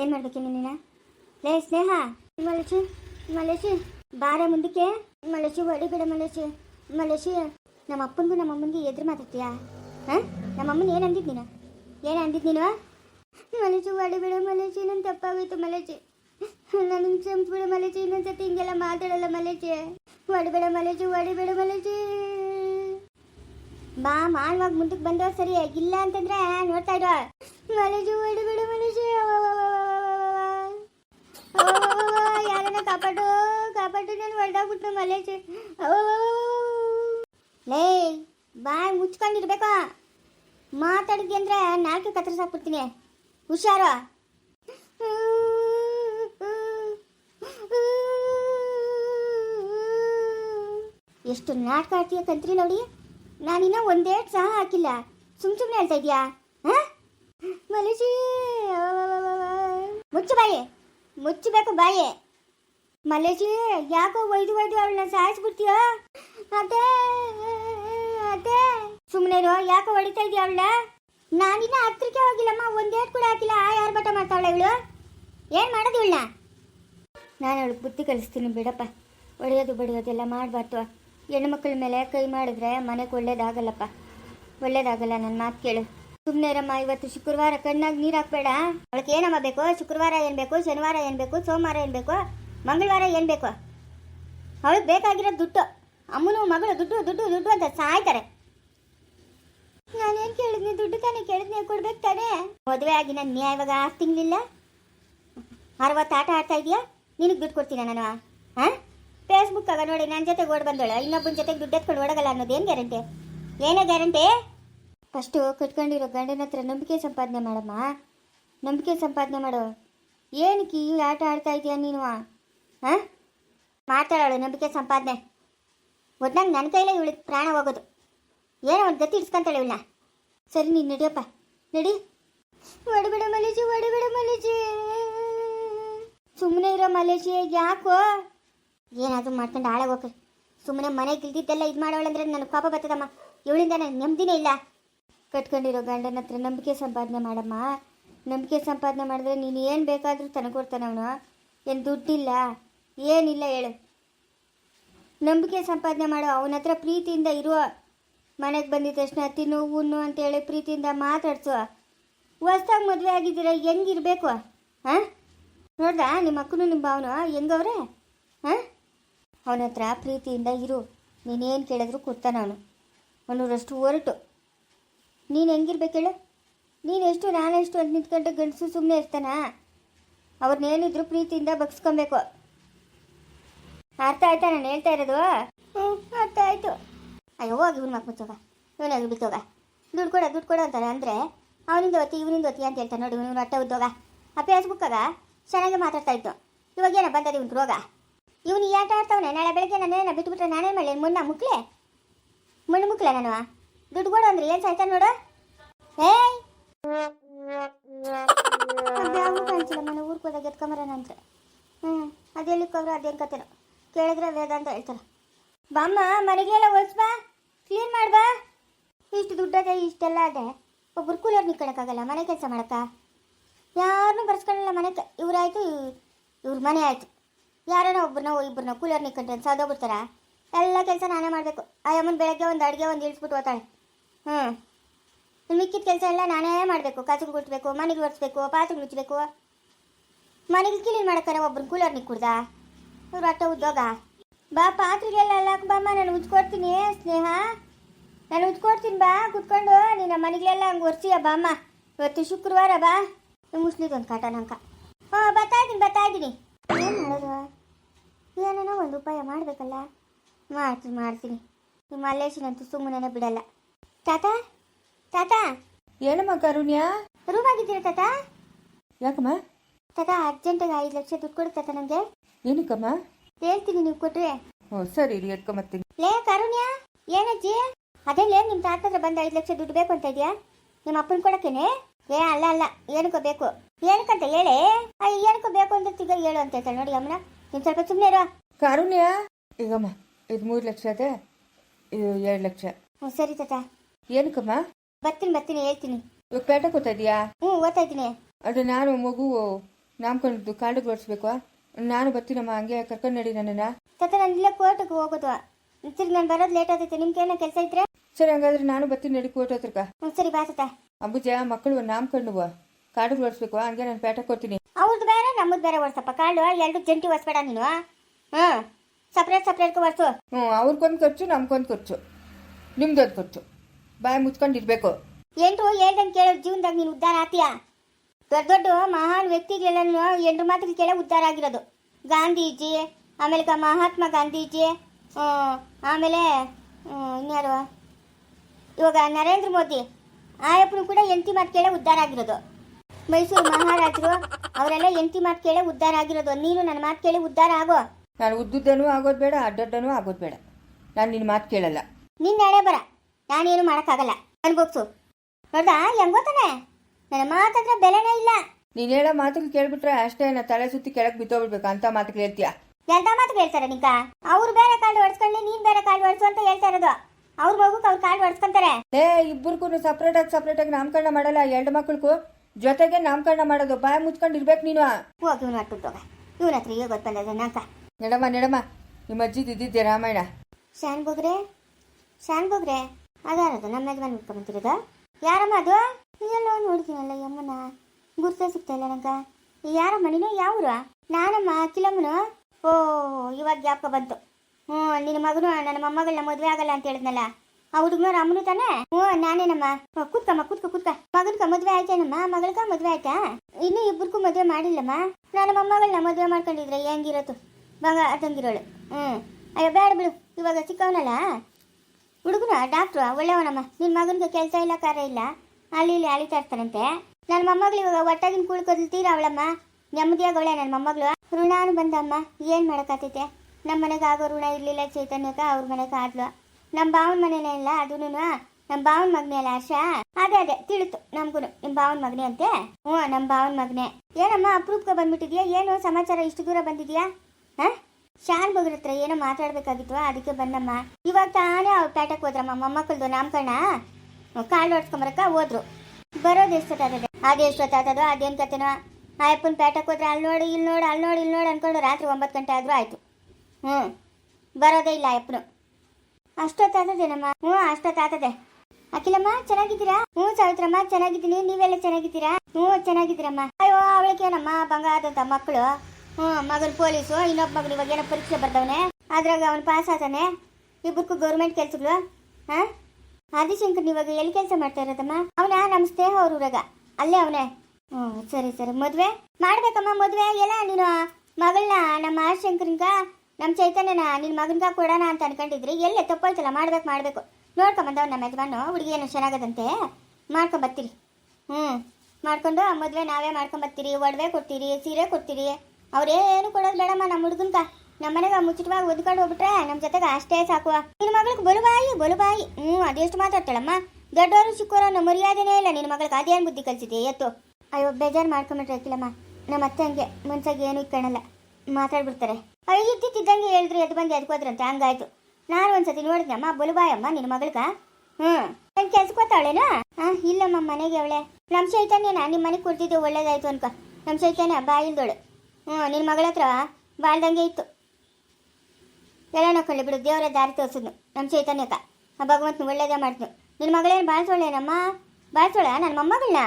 ಏನು ಮಾಡ್ಬೇಕು ನೀನು? ಲೇ ಸ್ನೇಹ ಮಲೇಶಿ ಮಲೇಶಿ ಬಾರ ಮುಂದಕ್ಕೆ. ಮಲೇಶಿ ಹೊಡಿಬೇಡ ಮಲಸಿ ಮಲಸಿ ನಮ್ಮ ಅಪ್ಪನಿಗೂ ನಮ್ಮ ಅಮ್ಮನಿಗೆ ಎದುರು ಮಾತಾಡ್ತೀಯಾ? ಹಾಂ? ನಮ್ಮ ಅಮ್ಮನ ಏನು ಅಂದಿದ್ದು ನೀನು? ಏನು ಅಂದಿದ್ದು ನೀನು? ಮಲಸಿ ಹೊಡಿಬೇಡ ಮಲಸಿ ನನ್ನ ತಪ್ಪಾಗೋಯ್ತು ಮಲಸಿ ನನಗೆ ಕ್ಷಮಿಸ್ಬಿಡ ಮಲಸಿ ಇನ್ನೊಂದ್ಸತಿ ಹಿಂಗೆಲ್ಲ ಮಾತಾಡಲ್ಲ ಮಲಸಿ ಒಡಿಬೇಡ ಮಲಸಿ ಒಡಿಬೇಡ ಮಲಸಿ ಬಾ ಮಾನ್ವಾಗ ಮುಂದಕ್ಕೆ ಬಂದೋ ಸರಿ ಇಲ್ಲ ಅಂತಂದ್ರೆ ನೋಡ್ತಾ ಇರೋ ಮಲಸಿ ಮಲೇಜು ಯಾರನ್ನ ಕಾಪಾಡು ಕಾಪಾಡು, ನಾನು ಹೊಡೆದಾಗ್ಬಿಟ್ಟು ಮಲೇಜು ಲೇ, ಬಾಯ್ ಮುಚ್ಕೊಂಡಿರ್ಬೇಕಾ. ಮಾತಾಡಿದ್ವಿ ಅಂದ್ರೆ ನಾಲ್ಕು ಕತ್ತರಿಸಾಕ್ಬಿಡ್ತೀನಿ ಹುಷಾರು. ಎಷ್ಟು ನಾಟಕ ಆಡ್ತೀಯ ಕಂತ್ರಿ ನೋಡಿ. ನಾನಿನ್ನ ಒಂದೇಟ್ ಸಹ ಹಾಕಿಲ್ಲ. ಸುಮ್ ಸುಮ್ಮನೆ ಹೇಳ್ತಾ ಇದೀಯಾ? ಹಾಂ? ಮಲೇಶಿ ಮುಚ್ಚು ಬಾಯಿ. ಮುಚ್ಚಬೇಕು ಬಾಯಿ. ಮಲೇಶಿ ಯಾಕೋ ಒಯ್ದು ಒಯ್ದು ಅವಳನ್ನ ಸಾಯಿಸ್ಬಿಡ್ತೀಯ? ಅದೇ ಅದೇ. ಸುಮ್ಮನೆ ಯಾಕೋ ಹೊಡಿತಾ ಇದೀಯ ಅವಳ? ನಾನಿನ್ನ ಹತ್ರಕ್ಕೆ ಹೋಗಿಲ್ಲಮ್ಮ ಒಂದೇಟ್ ಕೂಡ ಹಾಕಿಲ್ಲ. ಆ ಯಾರು ಬಟ ಮಾಡ್ತಾವಳೆ ಇವಳು? ಏನು ಮಾಡೋದು ಇವಳನ್ನ? ನಾನು ಅವಳು ಬುದ್ಧಿ ಕಲಿಸ್ತೀನಿ ಬಿಡಪ್ಪ. ಹೊಡೆಯೋದು ಬಡಿಯೋದೆಲ್ಲ ಮಾಡಬಾರ್ದು. ಹೆಣ್ಣು ಮಕ್ಕಳ ಮೇಲೆ ಕೈ ಮಾಡಿದ್ರೆ ಮನೆಗೆ ಒಳ್ಳೇದಾಗಲ್ಲಪ್ಪ. ಒಳ್ಳೇದಾಗಲ್ಲ ನನ್ನ ಮಾತು ಕೇಳು. ಸುಮ್ಮನೆ ರಮ್ಮ ಇವತ್ತು ಶುಕ್ರವಾರ ಕಣ್ಣಾಗಿ ನೀರು ಹಾಕ್ಬೇಡ. ಅವಳಕ್ಕೆ ಏನಮ್ಮ ಬೇಕು? ಶುಕ್ರವಾರ ಏನು ಬೇಕು? ಶನಿವಾರ ಏನು ಬೇಕು? ಸೋಮವಾರ ಏನು ಬೇಕು? ಮಂಗಳವಾರ ಏನು ಬೇಕು? ಅವಳಿಗೆ ಬೇಕಾಗಿರೋ ದುಡ್ಡು. ಅಮ್ಮನು ಮಗಳು ದುಡ್ಡು ದುಡ್ಡು ದುಡ್ಡು ಅಂತ ಸಾಯ್ತಾರೆ. ನಾನೇನು ಕೇಳಿದ್ನಿ? ದುಡ್ಡು ತಾನೇ ಕೇಳಿದ್ನಿ, ಕೊಡ್ಬೇಕು ತಾನೇ. ಮದುವೆ ಆಗಿ ನಾನು ನ್ಯಾಯ ಇವಾಗ ಆರು ತಿಂಗಳಿಲ್ಲ. ಅರವತ್ತು ಆಟ ಆಡ್ತಾ ಇದೆಯಾ? ನಿನಗೆ ದುಡ್ಡು ಕೊಡ್ತೀನ ನಾನು? ಹಾಂ ಫೇಸ್ಬುಕ್ಕಾಗ ನೋಡಿ ನನ್ನ ಜೊತೆಗೆ ಓಡ್ ಬಂದಳು. ಇನ್ನೊಬ್ಬನ ಜೊತೆಗೆ ದುಡ್ಡು ಎತ್ಕೊಂಡು ಓಡಗಲ್ಲ ಅನ್ನೋದು ಏನು ಗ್ಯಾರಂಟಿ? ಏನೇ ಗ್ಯಾರಂಟಿ? ಫಸ್ಟು ಕಟ್ಕೊಂಡಿರೋ ಗಂಡನ ಹತ್ರ ನಂಬಿಕೆ ಸಂಪಾದನೆ ಮಾಡಮ್ಮ. ನಂಬಿಕೆ ಸಂಪಾದನೆ ಮಾಡು. ಏನಕ್ಕೆ ಈ ಆಟ ಆಡ್ತಾ ಇದೀಯ ನೀನು? ಹಾಂ? ಮಾತಾಡೋಳು ನಂಬಿಕೆ ಸಂಪಾದನೆ. ಒಟ್ನಾಗ ನನ್ನ ಕೈಲೇ ಇವಳಿಗೆ ಪ್ರಾಣ ಹೋಗೋದು. ಏನೋ ಒಂದು ಗತಿ ಇಡ್ಸ್ಕೊಂತಾಳೆ ಇವಳನ್ನ ಸರಿ ನೀನು ನಡಿಯಪ್ಪ. ನಡಿ. ಒಡಬೇಡ ಮಲೇಜಿ ಒಡಬೇಡ ಮಲೇಜಿ ಸುಮ್ಮನೆ ಇರೋ ಮಲೇಜಿ ಯಾಕೋ? ಏನಾದರೂ ಮಾಡ್ಕೊಂಡು ಹಾಳಾಗ ಹೋಗ್ರಿ ಸುಮ್ಮನೆ ಮನೆಗೆ ಇಲ್ದಿದ್ದೆಲ್ಲ ಇದು ಮಾಡೋಳಂದ್ರೆ ನನಗೆ ಪಾಪ ಬರ್ತದಮ್ಮ. ಇವಳಿಂದ ನನಗೆ ನೆಮ್ಮದಿನೇ ಇಲ್ಲ. ಕಟ್ಕೊಂಡಿರೋ ಗಂಡನ ಹತ್ರ ನಂಬಿಕೆ ಸಂಪಾದನೆ ಮಾಡಮ್ಮ. ನಂಬಿಕೆ ಸಂಪಾದನೆ ಮಾಡಿದ್ರೆ ನೀನು ಏನು ಬೇಕಾದರೂ ತನಕೊಡ್ತಾನೆ ಅವನು. ಏನು ದುಡ್ಡಿಲ್ಲ? ಏನಿಲ್ಲ ಹೇಳು. ನಂಬಿಕೆ ಸಂಪಾದನೆ ಮಾಡು ಅವನ ಹತ್ರ ಪ್ರೀತಿಯಿಂದ ಇರುವ ಮನೆಗೆ ಬಂದಿದ್ದ ತಕ್ಷಣ ತಿನ್ನು ಉಣ್ಣು ಅಂತೇಳಿ ಪ್ರೀತಿಯಿಂದ ಮಾತಾಡ್ಸು. ಹೊಸ್ದಾಗಿ ಮದುವೆ ಆಗಿದ್ದೀರ? ಹೆಂಗಿರಬೇಕು ಹಾಂ ನೋಡ್ದಾ? ನಿಮ್ಮ ಅಕ್ಕನು ನಿಮ್ಮ ಭಾವನು? ಹೆಂಗವ್ರೆ ಹಾಂ ಅವನ ಹತ್ರ ಪ್ರೀತಿಯಿಂದ ಇರು. ನೀನೇನು ಕೇಳಿದ್ರು ಕೊಡ್ತಾನ ಅವನು. ಅವನೂರಷ್ಟು ಹೊರಟು. ನೀನು ಹೆಂಗಿರ್ಬೇಕು ಹೇಳು. ನೀನು ಎಷ್ಟು ನಾನೆಷ್ಟು ಅಂತ ನಿಂತ್ಕೊಂಡ್ರೆ ಗಂಡಸು ಸುಮ್ಮನೆ ಇರ್ತಾನ? ಅವ್ರನ್ನೇನಿದ್ರು ಪ್ರೀತಿಯಿಂದ ಬಗ್ಸ್ಕೊಬೇಕು. ಅರ್ಥ ಆಯ್ತಾ ನಾನು ಹೇಳ್ತಾ ಇರೋದು? ಹ್ಞೂ ಅರ್ಥ ಆಯಿತು. ಅಯ್ಯೋ, ಹೋಗಿ ಇವ್ನ ಮುಚ್ಚೋಗ ಇವನಾಗಿ ಬಿತ್ತೋಗ ದುಡ್ಡು ಕೊಡ ದುಡ್ಡು ಕೊಡ ಅಂತಾರೆ ಅಂದರೆ ಅವನಿಂದ ಒತ್ತಿ, ಇವನಿಂದ ಒತ್ತಿ ಅಂತ ಹೇಳ್ತಾನೆ ನೋಡಿ ಇವನು ಹೊಟ್ಟೆ ಉದ್ದೋಗ ಆ ಫೇಸ್ಬುಕ್ಕಾಗ ಚೆನ್ನಾಗಿ ಮಾತಾಡ್ತಾ ಇತ್ತು ಇವಾಗ ಏನೋ ಬಂದದ ಇವನು ರೋಗ. ಇವನು ಆಟ ಆಡ್ತಾವನೆ. ನಾಳೆ ಬೆಳಗ್ಗೆ ನಾನೇನ ಬಿಟ್ಬಿಟ್ರೆ ನಾನೇ ಮಾಡಲಿ ಮುನ್ನ ಮುಕ್ಲೆ ಮಣ್ಣು ಮುಕ್ಲೆ ನಾನು ದುಡ್ಡು ಕೊಡು ಅಂದ್ರೆ ಏನು ಸಾಯ್ತಾನೆ ನೋಡು. ಏಯ್! ಕಾಣಿಸಿಲ್ಲ ಮನೆ ಊರಿಗೆ ಹೋದಾಗ ಎತ್ಕೊಂಬರೋಣ ಅಂತ. ಹ್ಞೂ ಕವ್ರ ಅದೇನು ಕತೆನೋ. ಕೇಳಿದ್ರೆ ವೇದ ಅಂತ ಹೇಳ್ತಾರೆ. ಬಾಮ್ಮ ಮನೆಗೆಲ್ಲ ಒಲ್ಸ್ಬಾ ಕ್ಲೀನ್ ಮಾಡ್ಬಾ ಇಷ್ಟು ದುಡ್ಡದೆ, ಇಷ್ಟೆಲ್ಲ ಅದೆ. ಒಬ್ರು ಕೂಲರ್ ನಿಕ್ಕೊಳಕ್ಕಾಗಲ್ಲ ಮನೆ ಕೆಲಸ ಮಾಡಕ ಯಾರನ್ನೂ ಬರ್ಸ್ಕೊಳ್ಳಲ್ಲ ಮನೆ ಇವ್ರಾಯ್ತು, ಇವ್ರ ಮನೆ ಆಯ್ತು. ಯಾರನ್ನ ಒಬ್ಬರನ್ನ ಇಬ್ಬರನ್ನ ಕೂಲರ್ ನಿಕ್ಕೊಂಡ್ರೆ ಸಾಧೋಗ್ಬಿಡ್ತಾರ ಎಲ್ಲ ಕೆಲಸ ನಾನೇ ಮಾಡಬೇಕು. ಆ ಅಮ್ಮನ ಬೆಳಗ್ಗೆ ಒಂದು ಅಡುಗೆ ಒಂದು ಇಳಿಸ್ಬಿಟ್ಟು ಹೋಗ್ತಾಳೆ ಹ್ಞೂ ಇನ್ನು ಮಿಕ್ಕಿದ ಕೆಲಸ ಎಲ್ಲ ನಾನೇ ಮಾಡಬೇಕು. ಕಾಸಿಗೆ ಕೊಡ್ಬೇಕು ಮನೆಗೆ ಒರೆಸ್ಬೇಕು, ಪಾತ್ರೆ ಮುಚ್ಚಬೇಕು ಮನೆಗೆ ಕ್ಲೀನ್ ಮಾಡಕ್ಕಾರ ಒಬ್ಬರು ಕೂಲರ್ ಕುಡ್ದ? ಇವ್ರು ಅಟ್ಟ ಉದ್ಯೋಗ ಬಾ, ಪಾತ್ರೆಗೆಲ್ಲ ಹಾಕ್. ಬಾಮ್ಮ ನಾನು ಉಜ್ಕೊಡ್ತೀನಿ, ಸ್ನೇಹ. ನಾನು ಉಜ್ಕೊಡ್ತೀನಿ, ಬಾ, ಕುತ್ಕೊಂಡು. ನಿನ್ನ ಮನೆಗಳೆಲ್ಲ ಹಂಗೆ ಒರ್ಸಿಯ ಬಾಮ್ಮ ಇವತ್ತು ಶುಕ್ರವಾರ, ಬಾ. ಮುಸ್ಲಿದೊಂದು ಕಾಟ ನಂಕ ಹಾಂ, ಬರ್ತಾ ಇದ್ದೀನಿ ಬರ್ತಾ ಇದ್ದೀನಿ. ಏನು ಮಾಡೋದು? ಏನೇನೋ ಒಂದು ಉಪಾಯ ಮಾಡಬೇಕಲ್ಲ? ಮಾಡ್ತೀನಿ ಮಾಡ್ತೀನಿ. ನಿಮ್ಮ ಮಲ್ಲೇಶನಂತೂ ಸುಮ್ಮನೆ ಬಿಡಲ್ಲ. ತಾತ? ತಾತ? ಏನಮ್ಮ ಕರುಣ್ಯ ರೂಮ್ ಆಗಿದ್ದೀರಾ ತಾತ? ಯಾಕಮ್ಮ? ತಾತ ಅರ್ಜೆಂಟಾಗಿ ಐದು ಲಕ್ಷ ದುಡ್ಡು ಕೊಡು ತಾತ ನನಗೆ ಏನಕ್ಕಮ್ಮ? ಹೇಳ್ತೀನಿ ನೀವು ಕೊಟ್ರೆ. ಹ್ಞೂ ಸರಿ ರೀ ಎತ್ಕೊಂಬರ್ತೀನಿ ಲೇ ಕರುಣ್ಯ ಏನಜ್ಜಿ ಅದೇ ಲೇ ನಿಮ್ಮ ತಾತ ಹತ್ರ ಬಂದು ಐದು ಲಕ್ಷ ದುಡ್ಡು ಬೇಕು ಅಂತ ಇದೆಯಾ? ನಿಮ್ಮ ಅಪ್ಪನ ಕೊಡಕ್ಕೇನೆ? ಏ ಅಲ್ಲ ಅಲ್ಲ ಏನಕ್ಕೋ ಬೇಕು. ಏನಕ್ಕಂತ ಹೇಳಿ? ಅಯ್ಯ ಏನಕ್ಕೋ ಬೇಕು ಅಂತ ತಿಗ ಹೇಳು ಅಂತ ಹೇಳ್ತಾಳೆ. ನೋಡಿ ಅಮ್ಮನ ನಿಮ್ಮ ಸ್ವಲ್ಪ ಸುಮ್ಮನೆ ಇರೋ. ಕರುಣ್ಯ ಈಗಮ್ಮ ಇದು ಮೂರು ಲಕ್ಷ ಅದೇ? ಇದು ಎರಡು ಲಕ್ಷ. ಹ್ಞೂ ಸರಿ ತಾತ. ಏನಕ್ಕಮ್ಮ? ಬರ್ತೀನಿ ಬರ್ತೀನಿ ಹೇಳ್ತೀನಿ. ಇವಾಗ ಪೇಟೆ ಕೂತಾ ಇದೀಯಾ? ಹ್ಞೂ ಓದ್ತಾ ಇದ್ದೀನಿ. ಅದು ನಾನು ಮಗು ನಾಮಕರಣದ್ದು ಕಾಂಡಕ್ಕೆ ಓಡಿಸ್ಬೇಕು? ನಾನು ಬರ್ತೀನಮ್ಮ ಹಂಗೆ ಕರ್ಕೊಂಡು ನಡಿ ನನ್ನ ತತ್ತ ನಾನು ಇಲ್ಲೇ ಕೋರ್ಟ್ಗೆ ಹೋಗೋದು. ತಿರ್ಗಿ ನಾನು ಬರೋದು ಲೇಟ್ ಆಗುತ್ತೆ ನಿಮ್ಗೆ ಏನೋ ಕೆಲಸ ಇದ್ರೆ? ಸರಿ ಹಂಗಾದ್ರೆ ನಾನು ಬರ್ತೀನಿ ನಡಿ ಕೋರ್ಟ್ ಹತ್ರಕ್ಕ. ಹ್ಞೂ ಸರಿ ಬಾ ತಾತ. ಅಂಬುಜ ಮಕ್ಕಳು ನಾಮಕೊಂಡು ಕಾಡಿಗೆ ಓಡಿಸ್ಬೇಕು ಹಂಗೆ ನಾನು ಪೇಟ ಕೊಡ್ತೀನಿ. ಅವ್ರದ್ದು ಬೇರೆ ನಮ್ಮದು ಬೇರೆ ಓಡಿಸಪ್ಪ. ಕಾಳು ಎರಡು ಜಂಟಿ ಓಡಿಸ್ಬೇಡ ನೀನು. ಹ್ಞೂ ಸಪ್ರೇಟ್ ಸಪ್ರೇಟ್ಗೆ ಓಡಿಸು. ಹ್ಞೂ ಅವ್ರಿಗೊಂದು ಖರ್ಚು ನಮ್ಗೊಂದು ಖರ್ಚು. ನಿಮ್ದೊಂದು ಖರ್ಚು. ಬಾಯಿ ಮುಚ್ಕೊಂಡಿರ್ಬೇಕು. ಎಂಟ್ರು ಹೇಳ್ದಂಗೆ ಕೇಳೋ ಜೀವನದಾಗ ನೀನು ಉದ್ಧಾರ ಆತೀಯಾ? ದೊಡ್ಡ ದೊಡ್ಡ ಮಹಾನ್ ವ್ಯಕ್ತಿಗಳನ್ನು ಎಂಟು ಮಾತ್ರ ಕೇಳೋ ಉದ್ಧಾರ ಆಗಿರೋದು. ಗಾಂಧೀಜಿ ಆಮೇಲೆ ಗ- ಮಹಾತ್ಮ ಗಾಂಧೀಜಿ ಆಮೇಲೆ ಹ್ಮ್, ಇನ್ಯಾರು? ಇವಾಗ ನರೇಂದ್ರ ಮೋದಿ ಆಯಪ್ಪನು ಕೂಡ ಎಂಟಿ ಮಾತು ಕೇಳೇ ಉದ್ಧಾರ ಆಗಿರೋದು. ಮೈಸೂರು ಮಹಾರಾಜರು ಅವರೆಲ್ಲ ಎಂಟಿ ಮಾತು ಕೇಳೇ ಉದ್ಧಾರ ಆಗಿರೋದು. ನೀನು ನನ್ನ ಮಾತು ಕೇಳಿ ಉದ್ಧಾರ ಆಗೋ? ನಾನು ಉದ್ದುದ್ದನೂ ಆಗೋದು ಬೇಡ ಅಡ್ಡಡ್ಡನೂ ಆಗೋದು ಬೇಡ. ನಾನು ನಿನ್ನ ಮಾತು ಕೇಳಲ್ಲ. ನಿನ್ನ ಹಣೆ ಬರ. ನಾನೇನು ಮಾಡೋಕ್ಕಾಗಲ್ಲ. ಅನ್ಭೋಗ್ಸು ನೋಡ್ದಾ ಹೆಂಗೋತಾನೆ ನನ್ನ ಮಾತಾದ್ರೆ ಬೆಲೆನೇ ಇಲ್ಲ. ನೀನು ಹೇಳೋ ಮಾತುಗಳು ಕೇಳ್ಬಿಟ್ರೆ ಅಷ್ಟೇ ನಾ ತಲೆ ಸುತ್ತಿ ಕೆಳಗೆ ಬಿದ್ದೋಗ್ಬಿಡ್ಬೇಕು ಅಂತ ಮಾತು ಹೇಳ್ತೀಯ? ಎಂತ ಮಾತು ಕೇಳ್ತಾರೆ ನಿಂಕ ಅವ್ರು ಬೇರೆ ಕಾಲ್ ಹೊಡ್ಸ್ಕೊಳ್ಳಿ ನೀನ್ ಬೇರೆ ಕಾಲ್ ಹೊಡ್ಸು ಅಂತ ಹೇಳ್ತಾ ಇರೋದು. ಅವ್ರ ಮಗುಕ್ ಅವ್ರ ಕಾಲ್ ಹೊಡ್ಸ್ಕೊಂತಾರೆ ಏ ಇಬ್ಬರ್ಗು ಸಪ್ರೇಟ್ ಆಗಿ ಸಪ್ರೇಟ್ ಆಗಿ ನಾಮಕರಣ ಮಾಡಲ್ಲ ಎರಡು ಮಕ್ಕಳಿಗೂ ಜೊತೆಗೆ ನಾಮಕರಣ ಮಾಡೋದು ಬಾಯ ಮುಚ್ಕೊಂಡು ಇರ್ಬೇಕು ನೀನು. ಹೋಗಿ ಇವನು ಅಟ್ಟುತ್ತೋಗ ಇವನ ಹತ್ರ ಈಗ ಗೊತ್ತಲ್ಲ ನಂಕ ನಡಮ್ಮ ನಡಮ್ಮ. ನಿಮ್ಮ ಅಜ್ಜಿದು ಇದ್ದಿದ್ದೆ ರಾಮಾಯಣ. ಶಾನ್ ಬೋಗ್ರೆ? ಶಾನ್ ಬೋಗ್ರೆ? ಅದಾರದು, ನಮ್ಮ ಯಜಮಾನ್ ಯಾರಮ್ಮ ಅದು? ಎಲ್ಲೋ ನೋಡ್ತೀನಲ್ಲ ಯಮ್ಮನ ಗುರ್ತ ಸಿಗ್ತಾ ಇಲ್ಲ ನಂಗ. ಯಾರಮ್ಮ ನೀನು? ಯಾವ್ರು ನಾನಮ್ಮ ಅಖಿಲಮ್ಮನು ಓ, ಇವಾಗ ಜ್ಞಾಪಕ ಬಂತು. ಹ್ಞೂ, ನಿನ್ನ ಮಗನು ನನ್ನ ಮೊಮ್ಮಗಳನ್ನ ಮದುವೆ ಆಗಲ್ಲ ಅಂತ ಹೇಳಿದ್ನಲ್ಲ. ಆ ಹುಡುಗನವ್ರ ಅಮ್ಮನು ತಾನೆ? ಹ್ಞೂ, ನಾನೇನಮ್ಮ. ಕೂತ್ಕಮ್ಮ, ಕೂತ್ಕ ಕೂತ್ಕ. ಮಗನ್ಕ ಮದುವೆ ಆಯ್ತೇನಮ್ಮ? ಮಗಳ್ಗ ಮದುವೆ ಆಯ್ತಾ? ಇನ್ನೂ ಇಬ್ಬರಿಗೂ ಮದುವೆ ಮಾಡಿಲ್ಲಮ್ಮ? ನನ್ನ ಮೊಮ್ಮಗಳನ್ನ ಮದುವೆ ಮಾಡ್ಕೊಂಡಿದ್ರೆ ಹೆಂಗಿರತ್ತು ಮಗ ಅದಂಗಿರೋಳು. ಹ್ಞೂ. ಅಯ್ಯೋ ಬೇಡ ಬಿಡು. ಇವಾಗ ಚಿಕ್ಕವನಲ್ಲ? ಹುಡುಗನ ಡಾಕ್ಟ್ರು ಒಳ್ಳೆಯವನಮ್ಮ. ನಿನ್ನ ಮಗನಿಗೆ ಕೆಲಸ ಇಲ್ಲ ಕಾರ್ಯ ಇಲ್ಲ. ಅಲ್ಲಿ ಇಲ್ಲಿ ಅಳಿತಾ ಇರ್ತಾರಂತೆ. ನನ್ನ ಮೊಮ್ಮಗಳು ಇವಾಗ ಒಟ್ಟಾಗಿನ ಕುಳ್ಕೋದ್ಲು ತೀರ ಅವಳಮ್ಮ. ಒಳ್ಳೆ ನನ್ನ ಮೊಮ್ಮಗಳು. ಋಣಾನು ಬಂದಮ್ಮ. ಏನು ಮಾಡೋಕ್ಕಾತೈತೆ? ನಮ್ಮ ಮನೆಗೆ ಆಗೋ ಋಣ ಇರಲಿಲ್ಲ ಚೈತನ್ಯಕ್ಕ, ಅವ್ರ ಮನೆಗೆ ಆದ್ಲು. ನಮ್ಮ ಭಾವನ ಮನೇನೇ ಇಲ್ಲ ಅದೂನು ನಮ್ಮ ಭಾವನ ಮಗನೇ ಅಲ್ಲ ಆಶಾ? ಅದೇ ಅದೇ, ತಿಳಿತು ನಮ್ಗೂ ನಿಮ್ಮ ಭಾವನ ಮಗನೇ ಅಂತೆ? ಹ್ಞೂ ನಮ್ಮ ಭಾವನ ಮಗನೇ. ಏನಮ್ಮ ಅಪ್ರೂಪ್ಗೆ ಬಂದ್ಬಿಟ್ಟಿದ್ಯಾ? ಏನು ಸಮಾಚಾರ? ಇಷ್ಟು ದೂರ ಬಂದಿದ್ಯಾ? ಹಾಂ? ಶಾನ್ ಬಗ್ರ ಹತ್ರ ಏನೋ ಮಾತಾಡ್ಬೇಕಾಗಿತ್ತು ಅದಕ್ಕೆ ಬಂದಮ್ಮ. ಇವಾಗ ತಾನೇ ಅವ್ರ ಪೇಟಕ್ಕೆ ಹೋದ್ರಮ್ಮ, ಮೊಮ್ಮಕ್ಕಳ್ದು ನಾಮಕರಣ. ಕಾಳು ಹೊಡ್ಸ್ಕೊಂಬರಕ್ಕ ಹೋದ್ರು. ಬರೋದು ಎಷ್ಟೊತ್ತಾಗದೆ ಅದು ಅದೇನ್ ಅದೇನು ಕತೆನೋ? ಅಪ್ಪನ ಪೇಟಕ್ಕೆ ಹೋದ್ರೆ ಅಲ್ಲಿ ನೋಡಿ, ಇಲ್ಲಿ ನೋಡು, ಅಲ್ಲಿ ನೋಡಿ, ಇಲ್ಲಿ ನೋಡಿ ಅನ್ಕೊಂಡು ರಾತ್ರಿ ಒಂಬತ್ತು ಗಂಟೆ ಆದರೂ ಆಯಿತು. ಹ್ಞೂ ಬರೋದೇ ಇಲ್ಲ ಅಯ್ಯಪ್ಪನು ಅಷ್ಟೊತ್ತಾಗದೇನಮ್ಮ ಹ್ಞೂ ಅಷ್ಟೊತ್ತಾಗದೆ ಅಖಿಲಮ್ಮ, ಚೆನ್ನಾಗಿದ್ದೀರಾ? ಹ್ಞೂ, ಸಾವಿತ್ರಮ್ಮ, ಚೆನ್ನಾಗಿದ್ದೀನಿ. ನೀವೆಲ್ಲ ಚೆನ್ನಾಗಿದ್ದೀರಾ? ಹ್ಞೂ, ಚೆನ್ನಾಗಿದ್ದೀರಮ್ಮ. ಅಯ್ಯೋ ಅವಳಿಗೇನಮ್ಮ ಬಂಗಾರದಂತ ಮಕ್ಕಳು? ಹ್ಞೂ, ಮಗನ ಪೊಲೀಸು, ಇನ್ನೊಬ್ಬ ಮಗನ ಇವಾಗ ಏನೋ ಪರೀಕ್ಷೆ ಬರ್ತವನೆ ಅದ್ರಾಗ ಅವನು ಪಾಸ್ ಆತಾನೆ ಇಬ್ಬರಿಗೂ ಗೌರ್ಮೆಂಟ್ ಕೆಲ್ಸಗಳು, ಹಾಂ? ಆದಿಶಂಕರ್ ಇವಾಗ ಎಲ್ಲಿ ಕೆಲಸ ಮಾಡ್ತಾ ಇರೋದಮ್ಮ? ಅವನ? ನಮ್ಮ ಸ್ನೇಹ ಅವ್ರ ಊರಾಗ. ಅಲ್ಲೇ ಅವನೇ. ಹ್ಞೂ, ಸರಿ ಸರಿ. ಮದುವೆ? ಮಾಡ್ಬೇಕಮ್ಮ, ಮದುವೆ. ಎಲ್ಲ ನೀನು ಮಗಳನ್ನ, ನಮ್ಮ ಆದಿಶಂಕರ್ಗ ನಮ್ಮ ಚೈತನ್ಯನ ನಿನ್ನ ಮಗನ್ಗ ಕೊಡೋಣ ಅಂತ ಅನ್ಕೊಂಡಿದ್ರಿ. ಎಲ್ಲೇ? ತಪ್ಪೋಯ್ತಲ್ಲ, ಮಾಡ್ಬೇಕು, ಮಾಡಬೇಕು. ನೋಡ್ಕೊಂಬಂದವ್ ನಮ್ಮ ಯಜಮಾನು. ಹುಡುಗಿ ಏನೋ ಚೆನ್ನಾಗದಂತೆ ಮಾಡ್ಕೊಂಬರ್ತೀರಿ ಹ್ಞೂ. ಮಾಡ್ಕೊಂಡು ಮದುವೆ ನಾವೇ ಮಾಡ್ಕೊಂಬರ್ತೀರಿ ಒಡವೆ ಕೊಡ್ತೀರಿ, ಸೀರೆ ಕೊಡ್ತೀರಿ. ಅವ್ರೇನು ಕೊಡೋದು ಬೇಡಮ್ಮ ನಮ್ಮ ಹುಡುಗನ್ಕ ನಮ್ಮ ಮನೆಗೆ ಮುಚ್ಚಿಟವಾಗಿ ಒದ್ಕೊಂಡು ಹೋಗ್ಬಿಟ್ರೆ ನಮ್ಮ ಜೊತೆಗೆ ಅಷ್ಟೇ ಸಾಕು. ನಿನ್ನ ಮಗಳಿಗೆ ಬಲುಬಾಯಿ ಬಲುಬಾಯಿ ಹ್ಞೂ, ಅದೆಷ್ಟು ಮಾತಾಡ್ತಾಳಮ್ಮ? ದೊಡ್ಡವರು ಚಿಕ್ಕವರು ನಮ್ಮ ಮರ್ಯಾದೆನೇ ಇಲ್ಲ ನಿನ್ನ ಮಗಳಿಗೆ. ಅದೇನು ಬುದ್ಧಿ ಕಲಿಸಿದೆ ಎತ್ತು. ಅಯ್ಯೋ, ಬೇಜಾರು ಮಾಡ್ಕೊಂಬಿಟ್ರೆ ಅಕ್ಕಿಲಮ್ಮ. ನಮ್ಮ ಅತ್ತೆ ಹಂಗೆ, ಮನ್ಸಾಗಿ ಏನು ಇಕ್ಕಣಲ್ಲ ಮಾತಾಡ್ಬಿಡ್ತಾರೆ. ಅಯ್ಯೋ, ಇದ್ದಿದ್ದಂಗೆ ಹೇಳಿದ್ರು, ಎದ್ದು ಬಂದು ಎದ್ಕೋದ್ರಂತೆ ಹಂಗಾಯ್ತು. ನಾನು ಒಂದ್ಸತಿ ನೋಡಿದ್ನಮ್ಮ ಬಲುಬಾಯಮ್ಮ ನಿನ್ನ ಮಗಳ್ಗ? ಹ್ಞೂ. ನನ್ನ ಕೆಲ್ಸಕ್ಕೆ ಹೋಗ್ತಾವಳೇನಾ ಹಾಂ ಇಲ್ಲಮ್ಮ, ಮನೆಗೆ ಅವಳೆ. ನಮ್ಮ ಚೈತನ್ಯನ ನಿಮ್ಮ ಮನೆಗೆ ಕೊಡ್ತಿದ್ದೆ ಒಳ್ಳೇದಾಯ್ತು ಅನ್ಕ. ನಮ್ಮ ಚೈತನ್ಯ ಬಾಯಿಲ್ದೋಳು. ಹ್ಞೂ ನಿನ್ನ ಮಗಳ ಹತ್ರ ಬಾಳ್ದಂಗೆ ಇತ್ತು. ಎಲ್ಲ ನೋಡ್ಕೊಳ್ಳಿ ಬಿಡು, ದೇವರ ದಾರಿ ತೋರಿಸಿದ್ನು ನಮ್ಮ ಚೈತನ್ಯಕ ಆ ಭಗವಂತನ ಒಳ್ಳೇದೇ ಮಾಡಿದ್ನು. ನಿನ್ನ ಮಗಳೇನು ಬಾಳ್ಸೋಳೇನಮ್ಮ? ಬಾಳ್ಸೋಳ? ನನ್ನ ಮೊಮ್ಮಗಳನ್ನ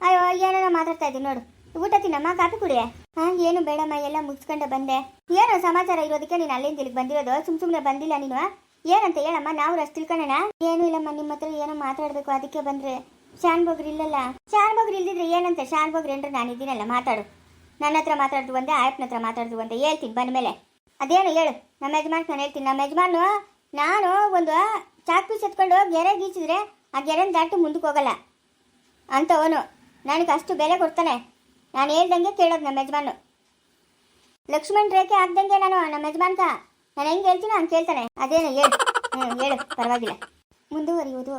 ಅಯ್ಯೋ ಏನೋ ಮಾತಾಡ್ತಾ ಇದ್ದೀನಿ ನೋಡು. ಊಟ ತಿನ್ನಮ್ಮ, ಕಾಫಿ ಕುಡಿಯ? ಹಾಂ, ಏನು ಬೇಡಮ್ಮ, ಎಲ್ಲ ಮುಗಿಸ್ಕೊಂಡು ಬಂದೆ. ಏನೋ ಸಮಾಚಾರ ಇರೋದಕ್ಕೆ ನೀನು ಅಲ್ಲಿಂದ ಇಲ್ಲಿಗೆ ಬಂದಿರೋದು? ಸುಮ್ ಸುಮ್ಮನೆ ಬಂದಿಲ್ಲ ನೀನು ಏನಂತ ಹೇಳಮ್ಮ, ನಾವು ರಸ್ತೆ ತಿಳ್ಕೊಳ್ಳೋಣ ಏನು ಇಲ್ಲಮ್ಮ ನಿಮ್ಮ ಹತ್ರ ಏನೋ ಮಾತಾಡಬೇಕು, ಅದಕ್ಕೆ ಬಂದ್ರೆ. ಶಾನ್ ಬಗ್ರಿ ಇಲ್ಲಲ್ಲ? ಶಾನ್ ಬಗ್ರಿ ಇಲ್ದಿದ್ರೆ ಏನಂತ? ಶಾನ್ ಬೋಗ್ರಿ ಅಂದ್ರೆ ನಾನು ಇದ್ದೀನಲ್ಲ, ಮಾತಾಡು. ನನ್ನ ಹತ್ರ ಮಾತಾಡ್ದು ಒಂದೇ ಆಯಪ್ಪನ ಹತ್ರ ಮಾತಾಡ್ದು ಒಂದೇ, ಹೇಳ್ತೀನಿ, ಬಂದ ಮೇಲೆ. ಅದೇನು ಹೇಳು, ನಮ್ಮ ಯಜಮಾನ್ ನಾನು ಹೇಳ್ತೀನಿ, ನಮ್ಮ ಯಜಮಾನು ನಾನು ಒಂದು ಚಾಕು ಎತ್ಕೊಂಡು ಗೆರೆ ಗೀಚಿದ್ರೆ ಆ ಗೆರೆನ ದಾಟಿ ಮುಂದಕ್ಕೆ ಹೋಗಲ್ಲ. ಅಂತವನು, ನನಗೆ ಅಷ್ಟು ಬೆಲೆ ಕೊಡ್ತಾನೆ. ನಾನು ಹೇಳ್ದಂಗೆ ಕೇಳೋದು ನಮ್ಮ ಯಜಮಾನು ಲಕ್ಷ್ಮಣ್ ರೇಖೆ ಆಗ್ದಂಗೆ ನಾನು, ನಮ್ಮ ಯಜಮಾನ್ಕ ನಾನು ಹೆಂಗೆ ಹೇಳ್ತೀನೋ ಹಂಗೆ ಕೇಳ್ತಾನೆ. ಅದೇನು ಹೇಳು ಹ್ಞೂ ಹೇಳು, ಪರವಾಗಿಲ್ಲ. ಮುಂದುವರಿಯುವುದು.